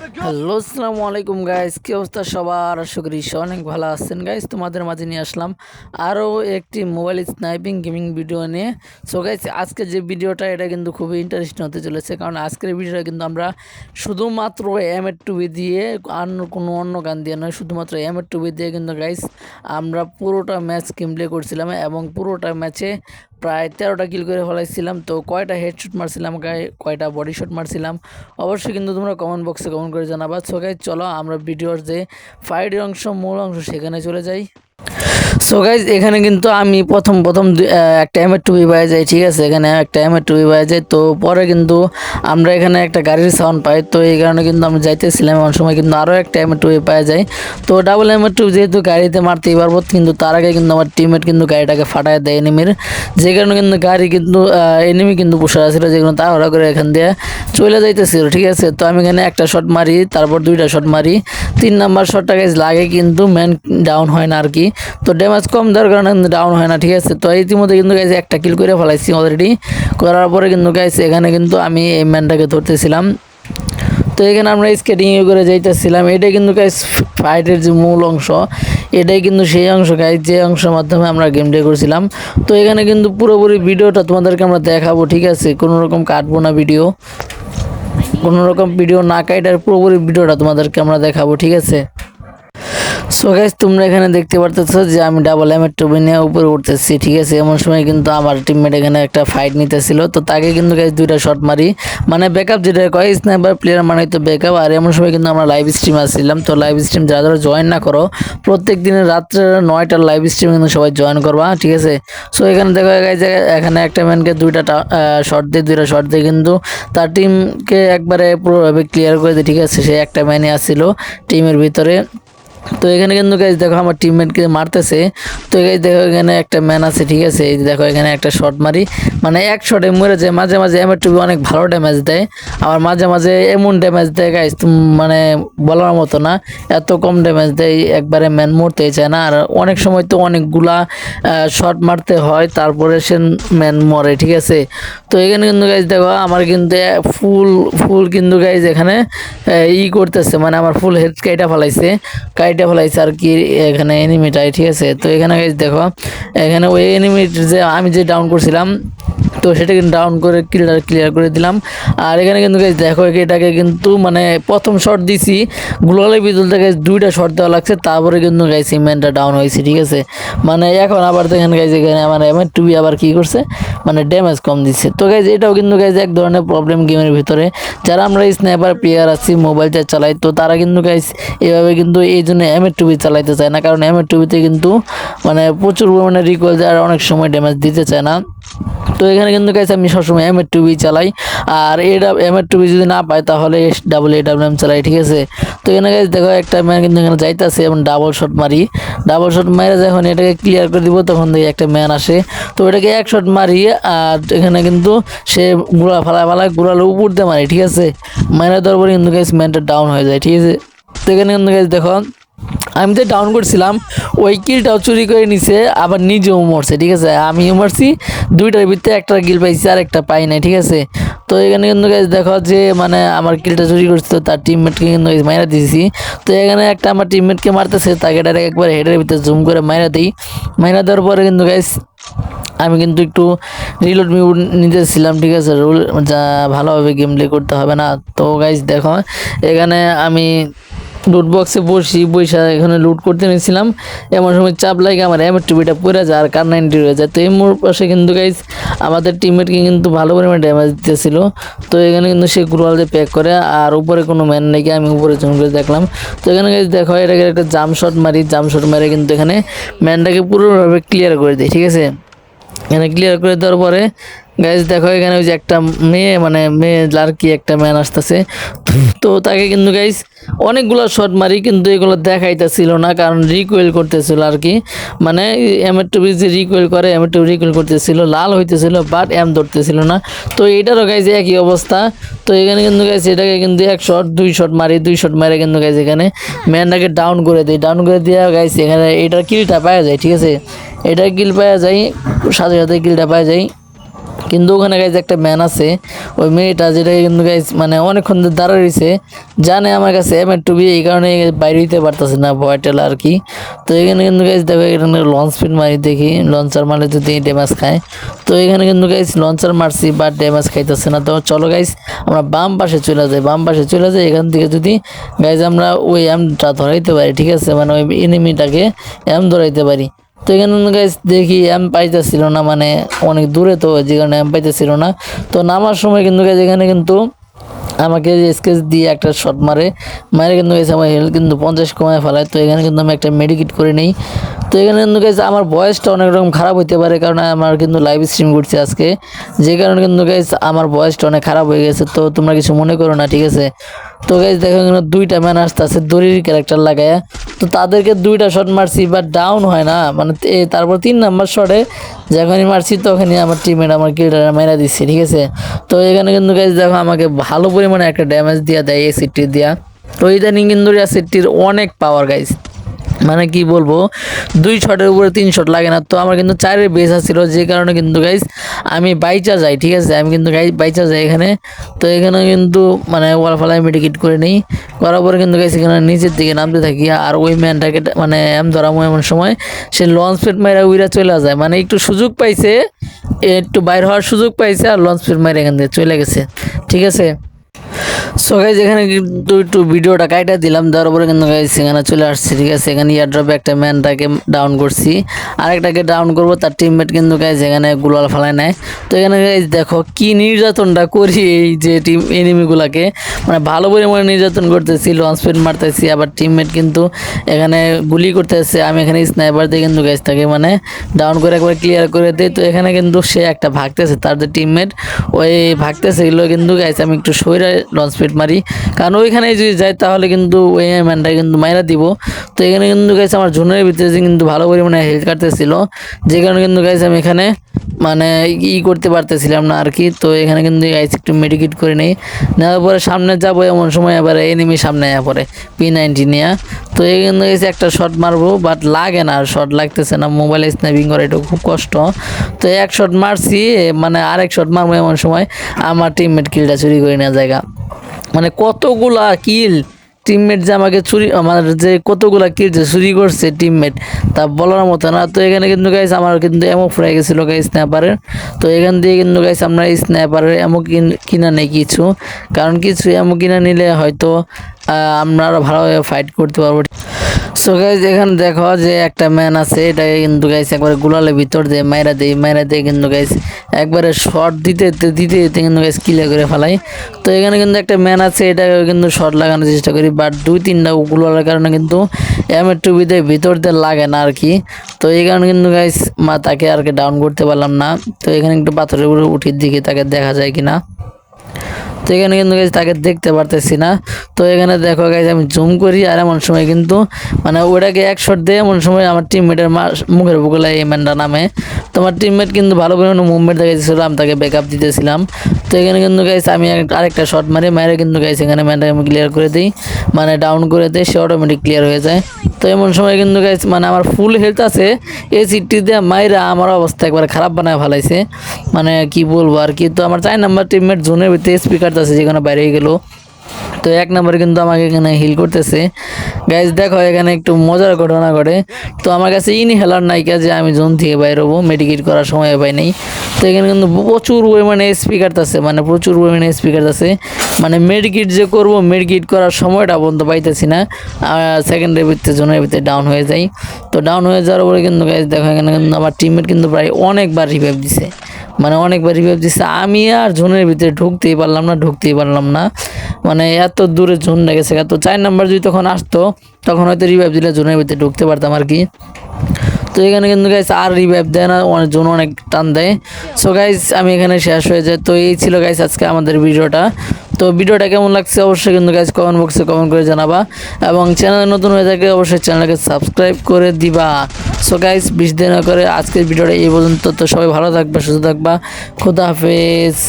Hello আসসালামু আলাইকুম guys কি অবস্থা সবার? আশা করি অনেক ভালো আছেন গাইস তোমাদের মাঝে নিয়ে আসলাম আরও একটি মোবাইল স্নাইপিং গেমিং ভিডিও নিয়ে। সো গাইস আজকে যে ভিডিওটা এটা কিন্তু খুবই ইন্টারেস্টিং হতে চলেছে। কারণ আজকের ভিডিওটা কিন্তু আমরা শুধুমাত্র এম এর টুবি দিয়ে আর কোনো অন্য গান দিয়ে নয়, শুধুমাত্র এম এর টুবি দিয়ে কিন্তু গাইস আমরা পুরোটা ম্যাচ গেম করছিলাম এবং পুরোটা ম্যাচে প্রায় তেরোটা কিল করে ফেলাইছিলাম, তো কয়টা হেডশট মারছিলাম কয়টা বডি শট মারছিলাম? অবশ্যই কিন্তু তোমরা কমেন্ট বক্সে কমেন্ট করে জানাবা। সো গাই চলো আমরা ভিডিওর যে ফাইডের অংশ, মূল অংশ সেখানে চলে যাই। সো গাইজ এখানে কিন্তু আমি প্রথম প্রথম একটা এমের টুবি পাওয়া যায়, ঠিক আছে? এখানে একটা এমের টুবি পাওয়া যায়। তো পরে কিন্তু আমরা এখানে একটা গাড়ির সাউন্ড পাই। তো এই কারণে কিন্তু আমরা যাইতেছিলাম। এমন সময় কিন্তু আরও একটা এমের টুবি পাওয়া যায়। তো ডাবল এমের টুবি যেহেতু গাড়িতে মারতেই পারব, কিন্তু তার আগে কিন্তু আমার টিমমেট কিন্তু গাড়িটাকে ফাটায় দেয় এনিমির যে কারণে কিন্তু গাড়ি কিন্তু এনিমি কিন্তু বসে আছিল যেগুলো তাড়াহুড়া করে এখান দিয়ে চলে যাইতেছিল, ঠিক আছে? তো আমি এখানে একটা শট মারি, তারপর দুইটা শট মারি। তিন নাম্বার শটটা গাইজ লাগে কিন্তু ম্যান ডাউন হয় না আর কি। তো ড্যামেজ কম দেওয়ার কারণে কিন্তু ডাউন হয় না, ঠিক আছে? তো ইতিমধ্যে কিন্তু গাইজ একটা কিল করে ফেলাইছি অলরেডি করার পরে কিন্তু গাইজ এখানে কিন্তু আমি এই ম্যানটাকে ধরতেছিলাম। তো এখানে আমরা স্কেটিং করে যাইতেছিলাম। এটাই কিন্তু গাইজ ফাইটের যে মূল অংশ। এটাই কিন্তু সেই অংশ গাইজ যে অংশের মাধ্যমে আমরা গেম ডে করছিলাম। তো এখানে কিন্তু পুরোপুরি ভিডিওটা তোমাদেরকে আমরা দেখাবো, ঠিক আছে? কোনো রকম কাটবো না ভিডিও কোনো রকম ভিডিও না কাটার পুরোপুরি ভিডিওটা তোমাদেরকে আমরা দেখাবো, ঠিক আছে? সো গাইজ তোমরা এখানে দেখতে পারতেছো যে আমি ডাবল এমের টুবি নিয়ে উপরে উঠতেছি, ঠিক আছে? এমন সময় কিন্তু আমার টিমমেট এখানে একটা ফাইট নিতেছিল। তো তাকে কিন্তু গাইজ দুইটা শট মারি। মানে ব্যাকআপ যেটা কয় স্নাইপার প্লেয়ার মানে তো ব্যাকআপ আর এমন সময় কিন্তু আমরা লাইভ স্ট্রিম আসছিলাম। তো লাইভ স্ট্রিম যারা যারা জয়েন না করো, প্রত্যেক দিনের রাত্রে নয়টার লাইভ স্ট্রিম কিন্তু সবাই জয়েন করবা, ঠিক আছে? সো এখানে দেখো গাইজ এখানে একটা ম্যানকে দুইটা শট দিয়ে, দুইটা শট দিয়ে কিন্তু তার টিমকে একবারে পুরোভাবে ক্লিয়ার করে দিয়ে, ঠিক আছে? সে একটা ম্যানই আসছিল টিমের ভিতরে। তো এখানে কিন্তু গাইজ দেখো আমার টিমমেটকে মারতেছে। তো গাইজ দেখো এখানে একটা ম্যান আছে, ঠিক আছে? এই দেখো এখানে একটা শট মারি। মানে এক শটে মরে যায়, মাঝে মাঝে এমএর টুবি অনেক ভালো ড্যামেজ দেয়। আবার মাঝে মাঝে এমন ড্যামেজ দেয় গাইজ মানে বলার মতো না। এত কম ড্যামেজ দেয়, একবারে ম্যান মরতেই চায় না। আর অনেক সময় তো অনেকগুলা শট মারতে হয়, তারপরে সে ম্যান মরে, ঠিক আছে? তো এখানে কিন্তু গাইজ দেখো, আমার কিন্তু ফুল ফুল কিন্তু গাইজ এখানে ই করতেছে। মানে আমার ফুল হেড কাইটা ফেলাইছে। কাইটা ফেলাইছে আর কি, এখানে এনিমিটাই ঠিক আছে? তো এখানে দেখো, এখানে ওই এনিমিট যে আমি যে ডাউন করছিলাম তো সেটা কিন্তু ডাউন করে ক্লিয়ার ক্লিয়ার করে দিলাম। আর এখানে কিন্তু guys দেখো এটাকে কিন্তু মানে প্রথম শট দিছি। গ্লোয়ালের ভিতর থেকে দুইটা শট দেওয়া লাগছে, তারপরে কিন্তু গাইস সিমেন্টটা ডাউন হয়েছে, ঠিক আছে? মানে এখন আবার দেখেন গাইজ এখানে মানে এমন টুবি আবার কি করছে? মানে ড্যামেজ কম দিচ্ছে। তো গাইজ এটাও কিন্তু গাইজ এক ধরনের প্রবলেম গেমের ভিতরে। যারা আমরা স্ন্যাপার প্লেয়ার আছি মোবাইলটা চালাই, তো তারা কিন্তু গাইজ এভাবে কিন্তু এই জন্য এম এর টুবি চালাইতে চায় না। কারণ এমএর টুবিতে কিন্তু মানে প্রচুর পরিমাণে রিকোয়েল আর অনেক সময় ড্যামেজ দিতে চায় না। তো এখানে কিন্তু গাইছে আমি সবসময় এম এর টুবি চালাই। আর এ এম এর টুবি যদি না পাই তাহলে ডাবল এ ডাবল এম চালাই, ঠিক আছে? তো এখানে গাইজ দেখো একটা ম্যান কিন্তু এখানে যাইতেছে এবং ডাবল শট মারি। ডাবল শট মারে যখন এটাকে ক্লিয়ার করে দিব তখন দেখি একটা ম্যান আসে। তো এটাকে এক শট মারি আর এখানে কিন্তু সে গুড়া ফালা ফালা গুড়ালে উপর দিয়ে মারি, ঠিক আছে? দেওয়ার পরে কিন্তু গাইজ ম্যানটা ডাউন হয়ে যায়, ঠিক আছে? তো এখানে কিন্তু গাইজ দেখো আমি যে ডাউন করছিলাম, ওই কিলটাও চুরি করে নিছে, আবার নিজেও মরছে, ঠিক আছে? আমিও মরছি, দুইটার ভিতরে একটা কিল পাইছি আর একটা পাই নাই, ঠিক আছে? তো এখানে কিন্তু দেখো যে মানে আমার কিলটা চুরি করছিল, তার টিমমেটকে কিন্তু মাইরা দিয়েছি। তো এখানে একটা আমার টিমমেটকে মারতেছে, তাকে ডাইরেক্ট একবার হেডের ভিতরে জুম করে মাইরা দিই। মাইরা দেওয়ার পরে কিন্তু গাইস আমি কিন্তু একটু রিলোড মিউড নিতেছিলাম, ঠিক আছে? রুল যা ভালোভাবে গেম প্লে করতে হবে না। তো গাইজ দেখো, এখানে আমি লুট বক্সে বসি বৈশা এখানে লুট করতে নিয়েছিলাম এমন সময় চাপ লাগে আমার এম টুবিটা পড়ে যায় আর কার নাইনটি রয়ে যায়। তো এই মোর পাশে কিন্তু গাইজ আমাদের টিমমেটকে কিন্তু ভালো পরিমাণে ড্যামেজ দিতেছিল। তো এখানে কিন্তু সে গ্রুয়াল দিয়ে প্যাক করে আর উপরে কোনো ম্যান নেই আমি উপরে জুম করে দেখলাম। তো এখানে গাইজ দেখো এটাকে একটা জাম শট মারি জাম শট মেরে কিন্তু এখানে ম্যানটাকে পুরোভাবে ক্লিয়ার করে দিই ঠিক আছে? এখানে ক্লিয়ার করে দেওয়ার পরে গাইজ দেখো, এখানে ওই যে একটা মেয়ে মানে মেয়ে লার্কি একটা ম্যান আসতেছে। তো তাকে কিন্তু গাইজ অনেকগুলো শট মারি, কিন্তু এগুলো দেখাইতেছিল না, কারণ রিকোয়েল করতেছিল আর কি মানে এমের টুবি যে রিকোয়েল করে এমের টুবি রিকোয়েল করতেছিল, লাল হইতেছিল বাট এম ধরতেছিল না। তো এইটারও গাইজ একই অবস্থা। তো এখানে কিন্তু গাইজ এটাকে কিন্তু এক শট দুই শট মারি, দুই শট মারে কিন্তু গাইজ এখানে ম্যানটাকে ডাউন করে দিই ডাউন করে দিয়ে গাইজ এখানে এটার কিলটা পাওয়া যায়, ঠিক আছে? এটা কিল পাওয়া যায়, সাথে সাথে কিলটা পাওয়া যায়। কিন্তু ওখানে গাইজ একটা ম্যান আছে, ওই মেয়েটা যেটা কিন্তু গাইজ মানে অনেকক্ষণ ধরে দাঁড়িয়ে রয়েছে, জানে আমার কাছে এম এর টুবি এই কারণে বাইরে দিতে পারতেছে না ভয় টেলা আর কি। তো এখানে কিন্তু গাইজ দেখো, এখানে লঞ্চ স্পিড মারি দেখি লঞ্চার মারলে যদি ড্যামেজ খায়। তো এখানে কিন্তু গাইজ লঞ্চার মারছি বা ড্যামেজ খাইতেছে না। তো চলো গাইজ আমরা বাম পাশে চলে যাই, বাম পাশে চলে যাই, এখান থেকে যদি গাইজ আমরা ওই এমটা ধরাইতে পারি, ঠিক আছে? মানে ওই এনিমিটাকে এম ধরাইতে পারি। তো এখানে গাইজ দেখি এম পাইতেছিল না মানে অনেক দূরে তো, যে কারণে এম পাইতেছিল না। তো নামার সময় কিন্তু গাইজ এখানে কিন্তু আমাকে স্কেচ দিয়ে একটা শট মারে মারে কিন্তু গেছে আমার হেলথ কিন্তু পঞ্চাশ কমায় ফেলায়, তো এখানে কিন্তু আমি একটা মেডিকেট করে নিই। তো এখানে কিন্তু গেছে আমার বয়সটা অনেক রকম খারাপ হইতে পারে, কারণ আমার কিন্তু লাইভ স্ট্রিম করছি আজকে। যে কারণে কিন্তু গাইজ আমার বয়সটা অনেক খারাপ হয়ে গেছে, তো তোমরা কিছু মনে করো না, ঠিক আছে? তো গাইজ দেখো কিন্তু দুইটা ম্যান আসতে আছে দড়ির ক্যারেক্টার লাগায়। তো তাদেরকে দুইটা শট মারছি বাট ডাউন হয় না। মানে তারপর তিন নাম্বার শটে যখনই মারছি, তখনই আমার টিমের আমার কিলটা মেরা দিচ্ছে, ঠিক আছে? তো এখানে কিন্তু গাইজ দেখো আমাকে ভালো পরিমাণে একটা ড্যামেজ দিয়া দেয় এই সিটটি দিয়া। তো ইদানিং কিন্তু সিটটির অনেক পাওয়ার গাইজ মানে কি বলব, দুই শটের উপরে তিন শট লাগে না। তো আমার কিন্তু চারের বেস ছিল যে কারণে কিন্তু গাইজ আমি বাইচা যাই, ঠিক আছে? আমি কিন্তু গাইজ বাইচা যাই এখানে। তো এখানে কিন্তু মানে ওয়াল ফালাই মেডিকেট করে নিই। করার পরে কিন্তু গাইজ এখানে নিচের দিকে নামতে থাকি, আর ওই ম্যানটাকে মানে এম ধরামো এমন সময়, সে লঞ্চ প্যাড মাইরা উইরা চলে যায়। মানে একটু সুযোগ পাইছে, একটু বাইর হওয়ার সুযোগ পাইছে, আর লঞ্চ প্যাড মাইরা এখান থেকে চলে গেছে। ঠিক আছে? সো গাইজ এখানে কিন্তু একটু ভিডিওটা কাইটা দিলাম। দেওয়ার পরে কিন্তু গাইজ সেখানে চলে আসছি, ঠিক আছে? এখানে ইয়ারড্রপে একটা ম্যানটাকে ডাউন করছি। আরেকটাকে ডাউন করব, তার টিমমেট কিন্তু গাইজ এখানে গুলাল ফেলায় নেয়। তো এখানে গাইজ দেখো কি নির্যাতনটা করি এই যে টিম এনিমিগুলাকে মানে ভালো পরিমাণে নির্যাতন করতেছি লঞ্চ পেড মারতেছি, আবার টিমমেট কিন্তু এখানে গুলি করতেছে। আমি এখানে স্নাইপার দিয়ে কিন্তু গাইজ তাকে মানে ডাউন করে একবার ক্লিয়ার করে দিই। তো এখানে কিন্তু সে একটা ভাগতেছে, তার যে টিমমেট ওই ভাগতেছে। এগুলো কিন্তু গাইজ আমি একটু সইরা লঞ্চ পেড মারি। কারণ ওইখানে যদি যাই তাহলে কিন্তু ওই ম্যানটা কিন্তু মাইরা দিব। তো এখানে কিন্তু গাইছে আমার জুনের ভিতরে কিন্তু ভালো পরিমাণে হেল্প কাটতেছিল যে কারণে কিন্তু গাইছে আমি এখানে মানে ই করতে পারতেছিলাম না আর কি তো এখানে কিন্তু গাইছে একটু মেডিকেট করে নেই। নেওয়ার পরে সামনে যাব এমন সময় এবার এনিমি সামনে আয়া পরে পি নাইনটি নিয়ে। তো এই কিন্তু গেছে একটা শট মারবো বাট লাগে না আর শট লাগতেছে না। মোবাইলে স্ন্যাপিং করা এটা খুব কষ্ট। তো এক শট মারছি মানে আরেক শট মারবো এমন সময়। আমার টিমমেট কিলটা চুরি করে নেওয়া জায়গা। মানে কতগুলা কিল টিমমেট যে আমাকে চুরি, আমার যে কতগুলো কিল যে চুরি করছে টিমমেট তা বলার মতো না। তো এখানে কিন্তু গাইস আমার কিন্তু এমো ফুরাই গেছিল গাই স্ন্যাপারের তো এখান দিয়ে কিন্তু গাইস আমরা স্ন্যাপারের এমো কিনে নেই কিছু। কারণ কিছু এমো কিনা নিলে হয়তো আমরা আরও ভালোভাবে ফাইট করতে পারব। সো গাইজ এখানে দেখো যে একটা ম্যান আছে, এটাকে কিন্তু গাইস একবারে গুলালের ভিতর দিয়ে মাইরা দেই, মাইরা দিয়ে কিন্তু গাইস একবারে শর্ট দিতে দিতে দিতে দিতে কিন্তু গাইস কিলে করে ফেলাই। তো এখানে কিন্তু একটা ম্যান আছে এটাকে কিন্তু শর্ট লাগানোর চেষ্টা করি বাট দুই তিনটা গুলালের কারণে কিন্তু এমের টুবিতে ভিতর দিয়ে লাগে না আর কি। তো এই কারণে কিন্তু গাইস মা তাকে আর কি ডাউন করতে পারলাম না। তো এখানে একটু পাথরের উপরে উঠির দিকে তাকে দেখা যায় কিনা। তো এখানে কিন্তু গাইজ তাকে দেখতে পারতেছি না। তো এখানে দেখো গাইজ আমি জুম করি আর এমন সময় কিন্তু মানে ওটাকে এক শট দিয়ে এমন সময় আমার টিমমেটের মুখের বুকলে এই ম্যানটা নামে। তো আমার টিমমেট কিন্তু ভালো পরিমাণে মুভমেন্ট দেখেছিল আমি তাকে ব্যাকআপ দিতেছিলাম। তো এখানে কিন্তু গাইজ আমি আরেকটা শট মারি, মারে কিন্তু গাইজ এখানে ম্যানটাকে আমি ক্লিয়ার করে দিই। মানে ডাউন করে দিই, সে অটোমেটিক ক্লিয়ার হয়ে যায়। তো এমন সময় কিন্তু গাইজ মানে আমার ফুল হেলথ আছে, এই সিটটি দিয়ে মাইরা আমার অবস্থা একবার খারাপ বানায় ফেলাইছে। মানে কি বলব আর কি, তো আমার চার নাম্বার টিমমেট জোনের ভিতরে স্পিকার আছে যেখানে বাইরে গেলো। তো এক নম্বরে কিন্তু আমাকে এখানে হিল করতেছে। গাইজ দেখো, এখানে একটু মজার ঘটনা ঘটে। তো আমার কাছে ইনি হেলার নাইকা যে আমি জোন থেকে বাইরে হব। মেডিকেট করার সময় পাই নাই। তো এখানে কিন্তু প্রচুর পরিমাণে স্পিকার আছে মানে প্রচুর পরিমাণে স্পিকার আছে। মানে মেডিকেট যে করব মেডিকেট করার সময়টা পর্যন্ত পাইতেছি না। সেকেন্ডের ভিতরে জোনের ভিতরে ডাউন হয়ে যাই তো ডাউন হয়ে যাওয়ার পরে কিন্তু গাইজ দেখো, এখানে কিন্তু আমার টিমমেট কিন্তু প্রায় অনেকবার রিভাইভ দিছে। মানে অনেকবারই দিচ্ছে আমি আর জোনের ভিতরে ঢুকতেই পারলাম না, ঢুকতেই পারলাম না। মানে এত দূরে জোন লেগেছে তো চার নাম্বার যদি তখন আসতো, তখন হয়তো রিভাইভ দিলে জোনের ভিতরে ঢুকতে পারতাম আর কি। তো এখানে কিন্তু গাইস আর রিভাইভ দেয় না, অনেক জোন অনেক টান দেয়। সো গাইস আমি এখানে শেষ হয়ে যায় তো এই ছিল গাইস আজকে আমাদের ভিডিওটা। তো ভিডিওটা কেমন লাগছে অবশ্যই কিন্তু গাছ কমেন্ট বক্সে কমেন্ট করে জানাবা। এবং চ্যানেল নতুন হয়ে থাকে অবশ্যই চ্যানেলকে সাবস্ক্রাইব করে দিবা। সো গাইস বিশ দিন করে আজকের ভিডিওটা এই পর্যন্ত। তো সবাই ভালো থাকবে, সুস্থ থাকবা। খুদা হাফেজ।